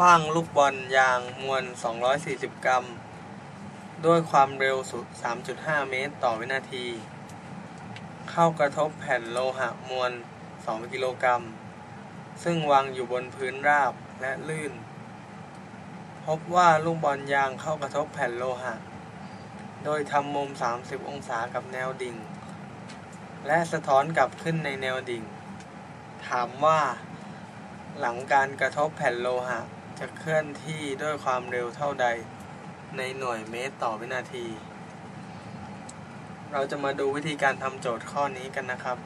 ขว้างลูกบอลยางมวล 240 กรัม ด้วยความเร็วสุด 3.5 เมตรต่อวินาที เข้ากระทบแผ่นโลหะมวล 2 กิโลกรัม ซึ่งวางอยู่บนพื้นราบและลื่น พบว่าลูกบอลยางเข้ากระทบแผ่นโลหะ โดยทำมุม 30 องศากับแนวดิ่ง และสะท้อนกลับขึ้นในแนวดิ่ง ถามว่าหลังการกระทบแผ่นโลหะ จะเคลื่อนที่ด้วยความเร็วเท่าใดในหน่วยเมตรต่อวินาที เราจะมาดูวิธีการทำโจทย์ข้อนี้กันนะครับ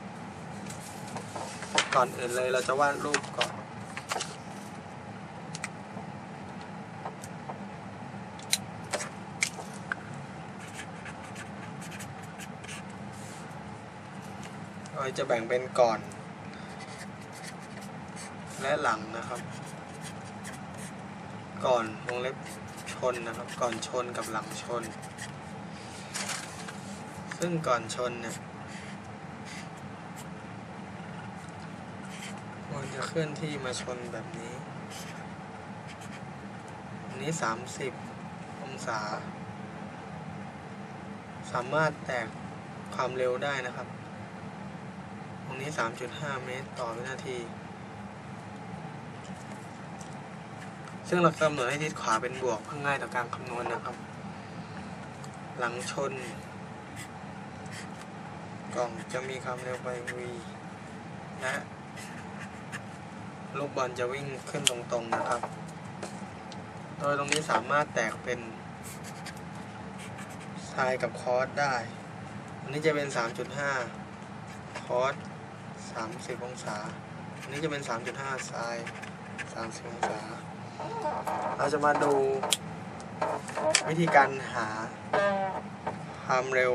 ก่อนอื่นเลยเราจะวาดรูปก่อนเราจะแบ่งเป็นก่อน และหลังนะครับ ก่อนวงเล็บชนนะครับ ก่อนชนกับหลังชน ซึ่งก่อนชนเนี่ยมันจะเคลื่อนที่มาชนแบบนี้ อันนี้ 30 องศา สามารถแตกความเร็วได้นะครับ ตรงนี้ 3.5 เมตรต่อวินาที ซึ่งเรากำหนดให้ทิศขวาเป็นบวกเพื่อง่ายต่อการคำนวณนะครับ หลังชน กล่องจะมีความเร็วไป v และลูกบอลจะวิ่งขึ้นตรงๆนะครับ โดยตรงนี้สามารถแตกเป็นไซน์กับคอสได้ อันนี้จะเป็น 3.5 คอส30 องศา อันนี้จะเป็น 3.5ไซน์30 องศา เราจะมาดูวิธีการหาความเร็ว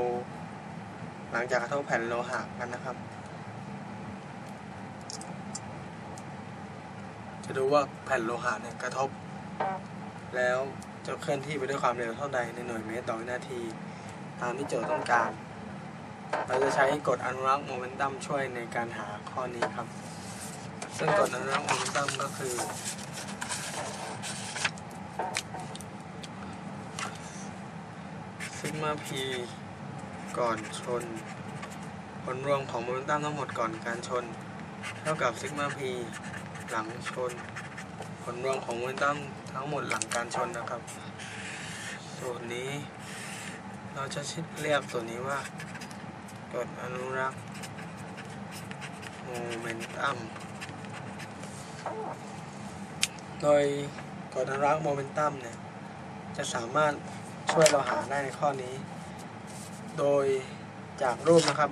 หลังจากกระทบแผ่นโลหะกันนะครับ จะดูว่าแผ่นโลหะเนี่ยกระทบ แล้วจะเคลื่อนที่ไปด้วยความเร็วเท่าใดในหน่วยเมตรต่อวินาที ตามที่โจทย์ต้องการ เราจะใช้กฎอนุรักษ์โมเมนตัมช่วยในการหาข้อนี้ครับ ซึ่งกฎอนุรักษ์โมเมนตัมก็คือ ซิกมา p ก่อนชน ผลรวมของโมเมนตัมทั้งหมดก่อนการชน เท่ากับซิกมา p หลังชน ผลรวมของโมเมนตัมทั้งหมดหลังการชนนะครับ ส่วนนี้ เราจะเรียกตัวนี้ว่ากฎอนุรักษ์โมเมนตัมโดยกฎอนุรักษ์โมเมนตัมเนี่ยจะสามารถ ช่วยเราหาได้ในข้อนี้ โดยจากรูปนะครับ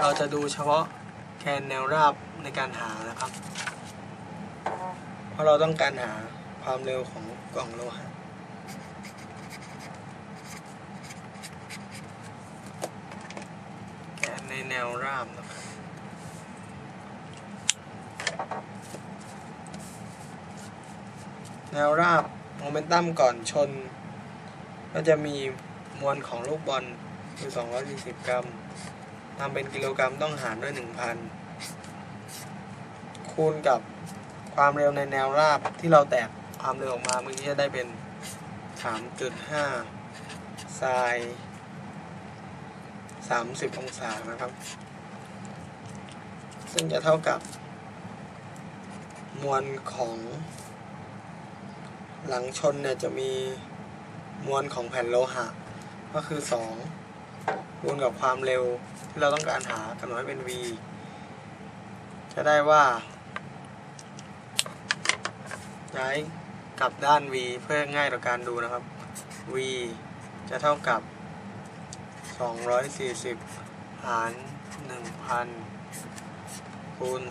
เราจะดูเฉพาะแกนแนวราบในการหานะครับ เพราะเราต้องการหาความเร็วของกล่องโลหะแกนในแนวราบนะครับแนวราบโมเมนตัมก่อนชน ก็จะมีมวลของลูกบอลคือ 240 กรัมทำเป็นกิโลกรัมต้องหารด้วย 1,000 คูณกับความเร็วในแนวราบที่เราแตกความเร็วออกมาเมื่อกี้จะได้เป็น 3.5ไซน์30 องศานะครับ ซึ่งจะเท่ากับ มวลของหลังชนเนี่ยจะมี มวลของแผ่นโลหะ ก็คือ 2 คูณกับความเร็วที่เราต้องการหากำหนดให้เป็น v จะได้ว่า ย้ายกลับด้าน v เพื่อง่ายต่อการดูนะครับ v จะเท่ากับ 240 หาร 1,000 คูณ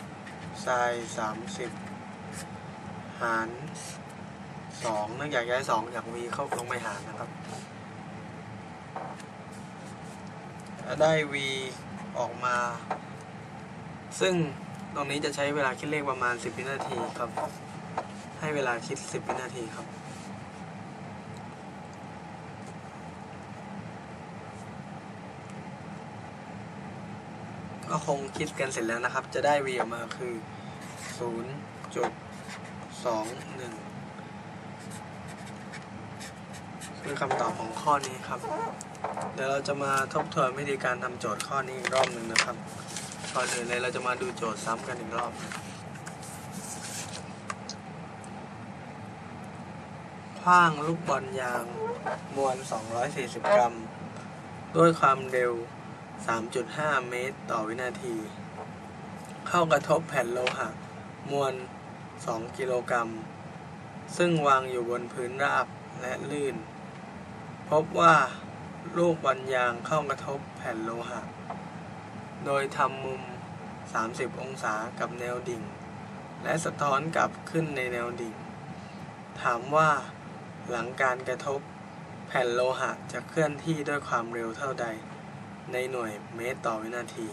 3.5ไซน์30 หาร 2เนื่องจากย้าย2จาก v เข้าลงไปหารนะครับ ได้ v ออกมา ซึ่งตรงนี้จะใช้เวลาคิดเลขประมาณ 10 วินาทีครับ ให้เวลาคิด 10 วินาทีครับก็คงคิดกันเสร็จแล้วนะครับ จะได้ v ออกมาคือ0.0 สองหนึ่ง คือคำตอบของข้อนี้ครับ เดี๋ยวเราจะมาทบทวนวิธีการทำโจทย์ข้อนี้อีกรอบหนึ่งนะครับก่อนอื่นเลยเราจะมาดูโจทย์ซ้ำกันอีกรอบ คว้างลูกบอลยางมวล 240 กรัม ด้วยความเร็ว 3.5 เมตรต่อวินาที เข้ากระทบแผ่นโลหะ มวล 2 กิโลกรัม ซึ่งวางอยู่บนพื้นราบและลื่น พบว่าลูกบอลยางเข้ากระทบแผ่นโลหะ โดยทำมุม 30 องศากับแนวดิ่ง และสะท้อนกลับขึ้นในแนวดิ่ง ถามว่าหลังการกระทบแผ่นโลหะจะเคลื่อนที่ด้วยความเร็วเท่าใด ในหน่วยเมตรต่อวินาที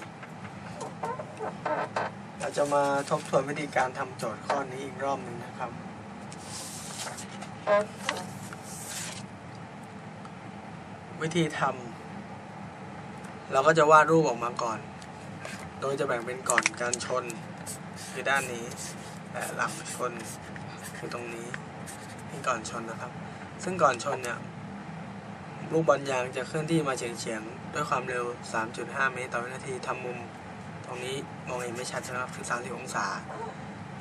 เราจะมาทบทวนวิธีการทำโจทย์ข้อนี้อีกรอบหนึ่งนะครับ วิธีทำเราก็จะวาดรูปออกมาก่อน โดยจะแบ่งเป็นก่อนการชนคือด้านนี้ และหลังชนคือตรงนี้นี่ก่อนชนนะครับ ซึ่งก่อนชนเนี่ยลูกบอลยางจะเคลื่อนที่มาเฉียงๆ ด้วยความเร็ว 3.5 เมตรต่อวินาทีทำมุม ตรงนี้มองเห็นไม่ชัดนะครับคือ30 องศา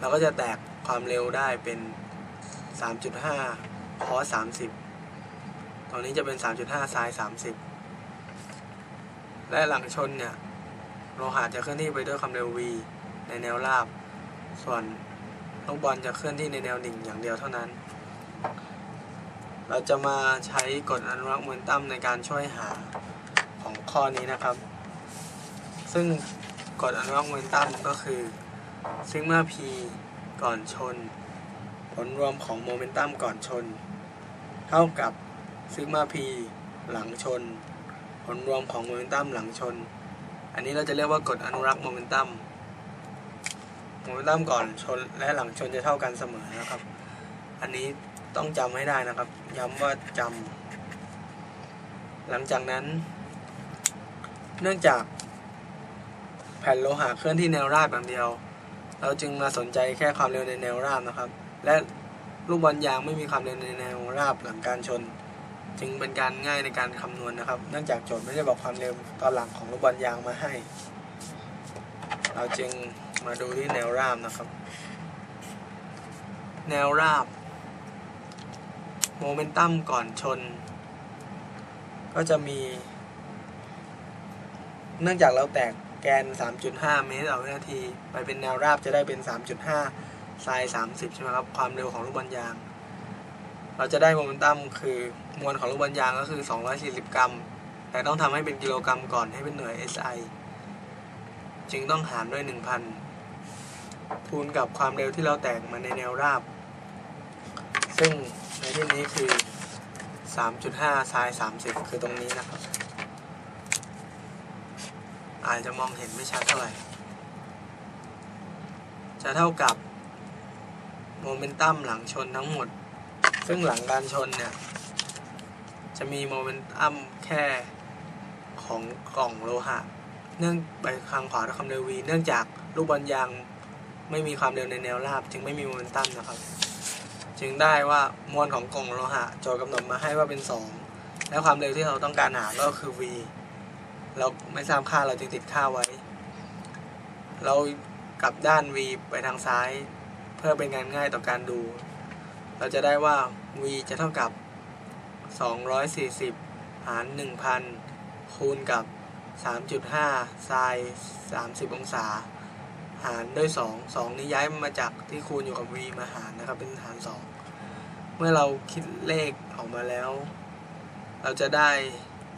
เราก็จะแตกความเร็วได้เป็น 3.5 คอ 30 ตรงนี้จะเป็น 3.5ไซน์30 และหลังชนเนี่ยโลหะจะเคลื่อนที่ไปด้วยความเร็ว v ในแนวราบ ส่วนลูกบอลจะเคลื่อนที่ในแนวดิ่งอย่างเดียวเท่านั้น เราจะมาใช้กฎอนุรักษ์โมเมนตัมในการช่วยหาของข้อนี้นะครับ ซึ่งกฎอนุรักษ์โมเมนตัมก็คือซิกมา p ก่อนชน ผลรวมของโมเมนตัมก่อนชน เท่ากับ ซิกมา p หลังชน ผลรวมของโมเมนตัมหลังชน อันนี้เราจะเรียกว่ากฎอนุรักษ์โมเมนตัมโมเมนตัมก่อนชนและหลังชนจะเท่ากันเสมอนะครับ อันนี้ต้องจำให้ได้นะครับ ย้ำว่าจำหลังจากนั้น เนื่องจากแผ่นโลหะเคลื่อนที่แนวราบอย่างเดียว เราจึงมาสนใจแค่ความเร็วในแนวราบนะครับ และลูกบอลยางไม่มีความเร็วในแนวราบหลังการชน จึงเป็นการง่ายในการคำนวณนะครับ เนื่องจากโจทย์ไม่ได้บอกความเร็วตอนหลังของลูกบอลยางมาให้ เราจึงมาดูที่แนวราบนะครับ แนวราบ โมเมนตัมก่อนชน ก็จะมี เนื่องจากเราแตกแกน 3.5 เมตรต่อวินาที ไปเป็นแนวราบจะได้เป็น 3.5ไซน์30 ใช่ไหมครับ ความเร็วของลูกบอลยาง เราจะได้โมเมนตัมคือมวลของลูกบอลยางก็คือ 240 กรัม แต่ต้องทำให้เป็นกิโลกรัมก่อนให้เป็นหน่วย SI จึงต้องหารด้วย 1,000 คูณกับความเร็วที่เราแตกมาในแนวราบ ซึ่งในที่นี้คือ 3.5ไซน์30 คือตรงนี้นะครับ อาจจะมองเห็นไม่ชัดเท่าไหร่ จะเท่ากับโมเมนตัมหลังชนทั้งหมด ซึ่งหลังการชนเนี่ย จะมีโมเมนตัมแค่ของกล่องโลหะ เนื่องไปทางขวาด้วยความเร็ว v เนื่องจากลูกบอลยางไม่มีความเร็วในแนวราบ จึงไม่มีโมเมนตัมนะครับ จึงได้ว่ามวลของกล่องโลหะโจทย์กำหนดมาให้ว่าเป็น 2 และความเร็วที่เราต้องการหาก็คือ v เราไม่ทราบค่าเราจึงติดค่าไว้ เรากลับด้าน v ไปทางซ้าย เพื่อเป็นงานง่ายต่อการดู เราจะได้ว่า v จะเท่ากับ 240 หาร 1,000 คูณกับ 3.5ไซน์30 องศา หารด้วย 2 2 นี้ย้ายมาจากที่คูณอยู่กับ v มาหารนะครับ เป็นหาร 2 เมื่อเราคิดเลขออกมาแล้ว เราจะได้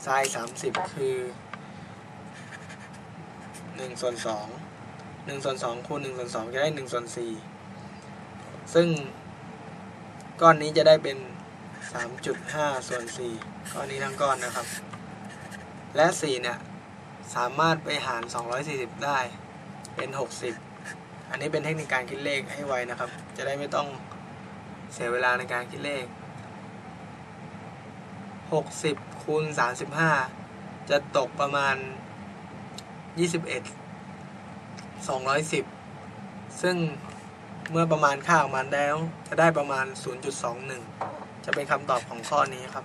ไซน์30 คือ1ส่วน2 1ส่วน2คูณ1ส่วน2จะได้1ส่วน4ซึ่ง ก้อนนี้จะได้เป็น 3.5 ส่วน 4 ก้อนนี้ทั้งก้อนนะครับ และ 4 เนี่ย สามารถไปหาร 240 ได้เป็น 60 อันนี้เป็นเทคนิคการคิดเลขให้ไวนะครับ จะได้ไม่ต้องเสียเวลาในการคิดเลข 60คูณ35 จะตกประมาณ 21 210 ซึ่ง เมื่อประมาณค่าออกมาแล้ว จะได้ประมาณ 0.21 จะเป็นคำตอบของข้อนี้ครับ